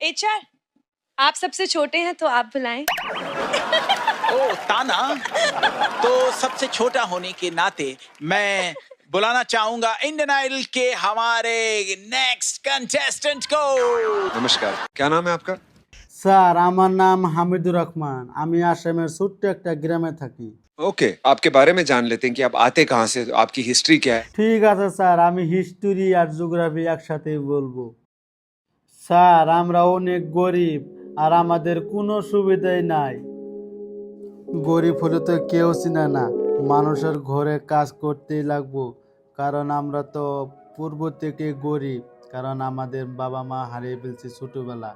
HR आप सबसे छोटे हैं तो आप बुलाएं ओ ताना तो सबसे छोटा होने के नाते मैं बुलाना चाहूंगा इंडियन आइडल के हमारे नेक्स्ट कंटेस्टेंट को नमस्कार क्या नाम है आपका স্যার আমার নাম হামিদুর রহমান আমি আসামের ছোট্ট একটা গ্রামে থাকি ओके आपके बारे में जान लेते हैं कि आप आते कहाँ से आपकी हिस्ट्री क्या है ঠিক আছে স্যার আমি হিস্টোরি আর জিওগ্রাফি একসাথেই বলবো স্যার আমরা অনেক গরিব আর আমাদের কোনো সুবিধাই নাই। গরিব হলে তো কেউ চিনে না, মানুষের ঘরে কাজ করতেই লাগবো। কারণ আমরা তো পূর্ব থেকে গরিব, কারণ আমাদের বাবা মা হারিয়ে ফেলছে ছোটোবেলা।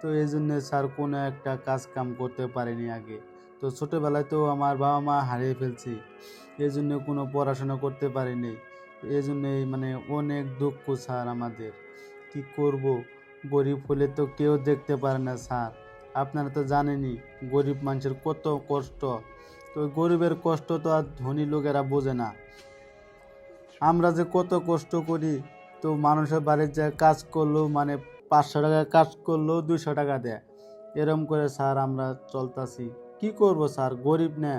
তো এই জন্য স্যার কোনো একটা কাজ কাম করতে পারিনি আগে। তো ছোটোবেলায় তো আমার বাবা মা হারিয়ে ফেলছি, এই জন্য কোনো পড়াশোনা করতে পারিনি। এই জন্যই মানে অনেক দুঃখ স্যার আমাদের। কি করব? গরিব হলে তো কেউ দেখতে পারে না, স্যার। আপনারা তো জানেনই, গরিব মানুষের কত কষ্ট। তো গরিবের কষ্ট তো আর ধনী লোকেরা বোঝে না। আমরা যে কত কষ্ট করি, তো মানুষের বাড়ির যে কাজ করলেও মানে পাঁচশো টাকা কাজ করলেও দুশো টাকা দেয়। এরম করে, স্যার, আমরা চলতাছি। কি করব, স্যার? গরিব না।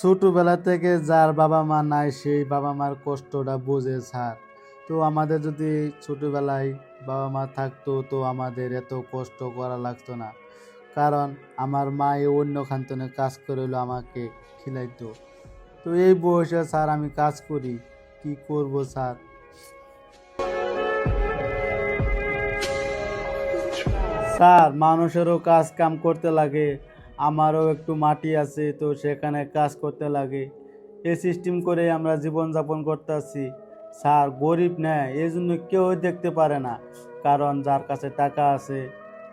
ছোটোবেলা থেকে যার বাবা মা নাই, সেই বাবা মার কষ্টটা বোঝে, স্যার। তো আমাদের যদি ছোটোবেলায় বাবা মা থাকতো, তো আমাদের এত কষ্ট করা লাগতো না। কারণ আমার মা এই অন্য খান্তনে কাজ করে হলো আমাকে খিলাইতো। তো এই বয়সে স্যার আমি কাজ করি, কি করব স্যার? স্যার, মানুষেরও কাজ কাম করতে লাগে, আমারও একটু মাটি আছে, তো সেখানে কাজ করতে লাগে। এই সিস্টেম করে আমরা জীবনযাপন করতেছি। স্যার গরিব নেয় এই জন্য কেউ দেখতে পারে না কারণ যার কাছে টাকা আছে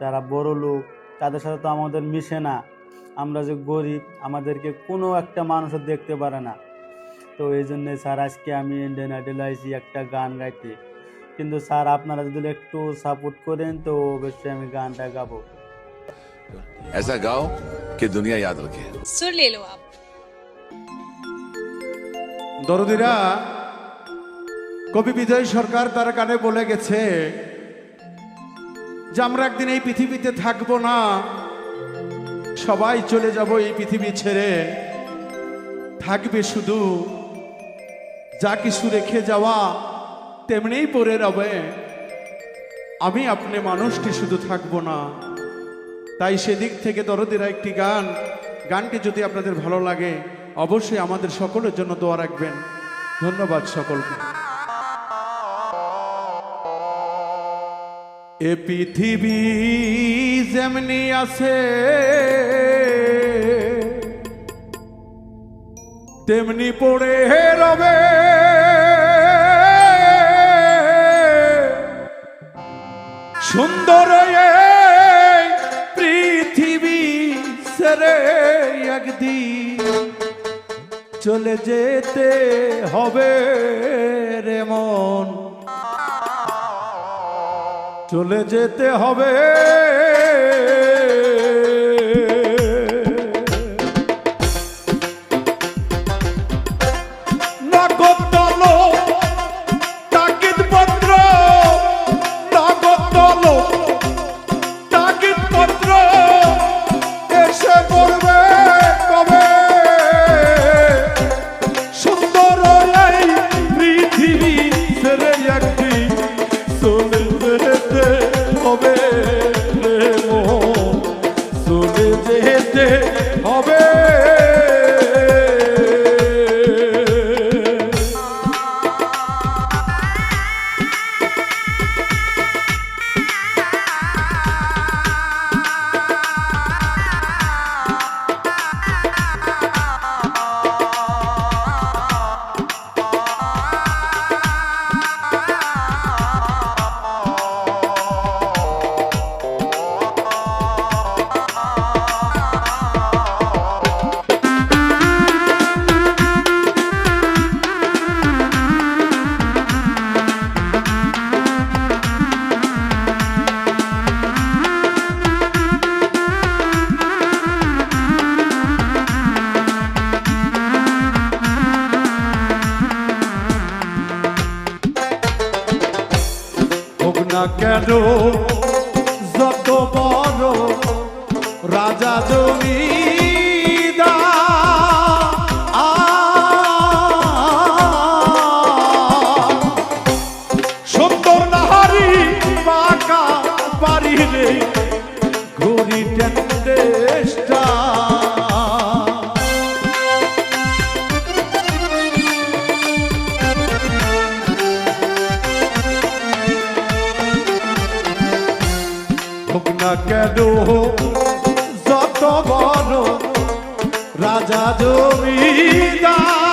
যারা বড় লোক তাদের সাথে তো আমাদের মিশে না আমরা যে গরিব আমাদেরকে কোনো একটা মানুষও দেখতে পারে না তো এই জন্যে স্যার আজকে আমি ইন্ডিয়ান আইডল আইসি একটা গান গাইতে কিন্তু স্যার আপনারা যদি একটু সাপোর্ট করেন তো অবশ্যই আমি গানটা গাবো ऐसा गाओ कि दुनिया याद रखे सुर ले लो आप দরদিরা কবি বিজয় সরকার তার গানে বলে গেছে যে আমরা একদিন এই পৃথিবীতে থাকব না, সবাই চলে যাব এই পৃথিবী ছেড়ে। থাকবে শুধু যা কিছু রেখে যাওয়া তেমনিই পড়ে রবে। আমি আপনি মানুষটি শুধু থাকব না। তাই সেদিক থেকে দরদিরা একটি গান, গানটি যদি আপনাদের ভালো লাগে, অবশ্যই আমাদের সকলের জন্য দোয়া রাখবেন। ধন্যবাদ সকলকে। এ পৃথিবী যেমনি আছে, তেমনি পড়ে রবে। সুন্দর পৃথিবী সেরে একদিন চলে যেতে হবে রে মন। চলে যেতে হবে। বড় যত বড় রাজা জমি সুন্দর নাহারি পাকা পারি রে ঘুরি টেন্ডে রাজা জমিদার।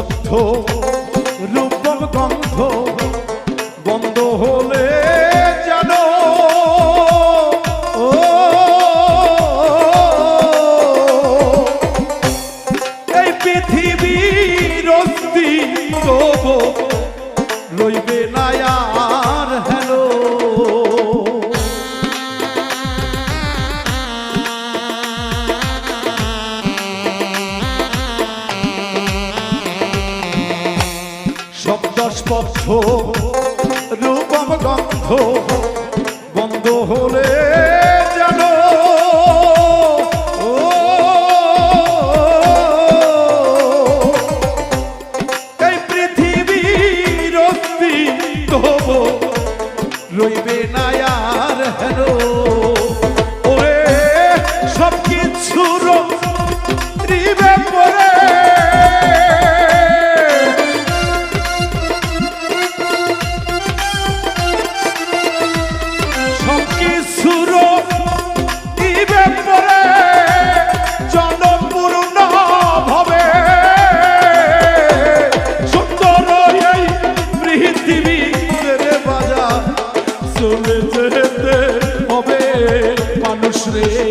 মধ্য স্পর্শ রূপম গন্ধ বন্ধ হলে রে